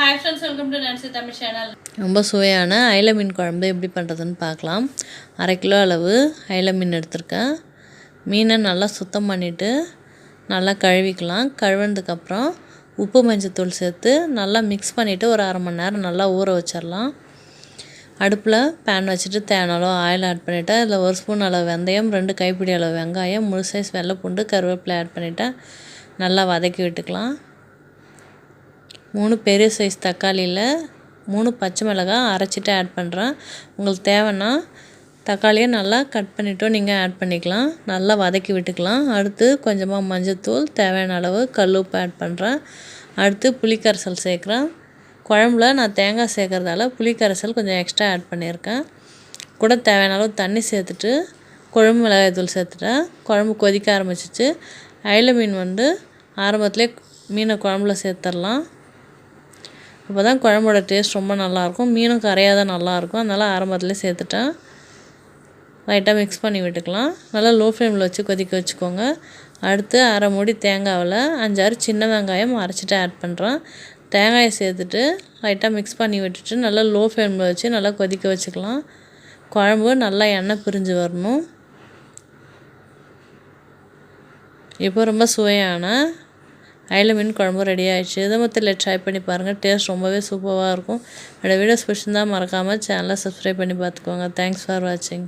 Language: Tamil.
Hi friends welcome to Nancy Tamil channel ரொம்ப சுவையான அயில மீன் குழம்பு எப்படி பண்ணுறதுன்னு பார்க்கலாம். அரை கிலோ அளவு அயில மீன் எடுத்திருக்கேன். மீனை நல்லா சுத்தம் பண்ணிவிட்டு நல்லா கழுவிக்கலாம். கழுவுனதுக்கப்புறம் உப்பு மஞ்சத்தூள் சேர்த்து நல்லா மிக்ஸ் பண்ணிவிட்டு ஒரு அரை மணி நேரம் நல்லா ஊற வச்சிடலாம் அடுப்பில் பேன் வச்சுட்டு தேவையான அளவு ஆயில் ஆட் பண்ணிவிட்டேன் இதில் ஒரு ஸ்பூன் அளவு வெந்தயம் ரெண்டு கைப்பிடி அளவு வெங்காயம் முழு சைஸ் வெள்ளை பூண்டு கருவேப்பிலை ஆட் பண்ணிவிட்டேன் நல்லா வதக்கி விட்டுக்கலாம். மூணு பெரிய சைஸ் தக்காளியில் மூணு பச்சை மிளகாய் அரைச்சிட்டு ஆட் பண்ணுறேன் உங்களுக்கு தேவைன்னா தக்காளியை நல்லா கட் பண்ணிவிட்டும் நீங்கள் ஆட் பண்ணிக்கலாம். நல்லா வதக்கி விட்டுக்கலாம். அடுத்து கொஞ்சமாக மஞ்சத்தூள் தேவையான அளவு கல் உப்பு ஆட் பண்ணுறேன் அடுத்து புளிக்கரைசல் சேர்க்குறேன். குழம்புல நான் தேங்காய் சேர்க்குறதால புளிக்கரைசல் கொஞ்சம் எக்ஸ்ட்ரா ஆட் பண்ணியிருக்கேன். கூட தேவையான அளவு தண்ணி சேர்த்துட்டு குழம்பு மிளகாய் தூள் சேர்த்துட்டேன். குழம்பு கொதிக்க ஆரம்பிச்சிச்சு. அயில மீன் வந்து ஆரம்பத்துலேயே மீனை குழம்புல சேர்த்துடலாம். அப்போ தான் குழம்போட டேஸ்ட் ரொம்ப நல்லாயிருக்கும் மீனும் கரையாத நல்லாயிருக்கும் அதனால் ஆரம்பத்துலேயே சேர்த்துட்டேன். லைட்டாக மிக்ஸ் பண்ணி விட்டுக்கலாம். நல்லா லோ ஃப்ளேமில் வச்சு கொதிக்க வச்சுக்கோங்க. அடுத்து அரை மூடி தேங்காவில் அஞ்சாறு சின்ன வெங்காயம் அரைச்சிட்டு ஆட் பண்ணுறேன் தேங்காயை சேர்த்துட்டு லைட்டாக மிக்ஸ் பண்ணி விட்டுட்டு நல்லா லோ ஃப்ளேமில் வச்சு நல்லா கொதிக்க வச்சுக்கலாம். குழம்பு நல்லா எண்ணெய் பிரிஞ்சு வரணும். இப்போ ரொம்ப சுவையான அயில மீன் குழம்பு ரெடி ஆகிடுச்சு இதை மொத்தத்தில் ட்ரை பண்ணி பாருங்கள் டேஸ்ட் ரொம்பவே சூப்பராக இருக்கும். என்னோடய வீடியோஸ் பிடிச்சிருந்தால் மறக்காமல் சேனலை சப்ஸ்கிரைப் பண்ணி பார்த்துக்கோங்க. தேங்க்ஸ் ஃபார் வாட்சிங்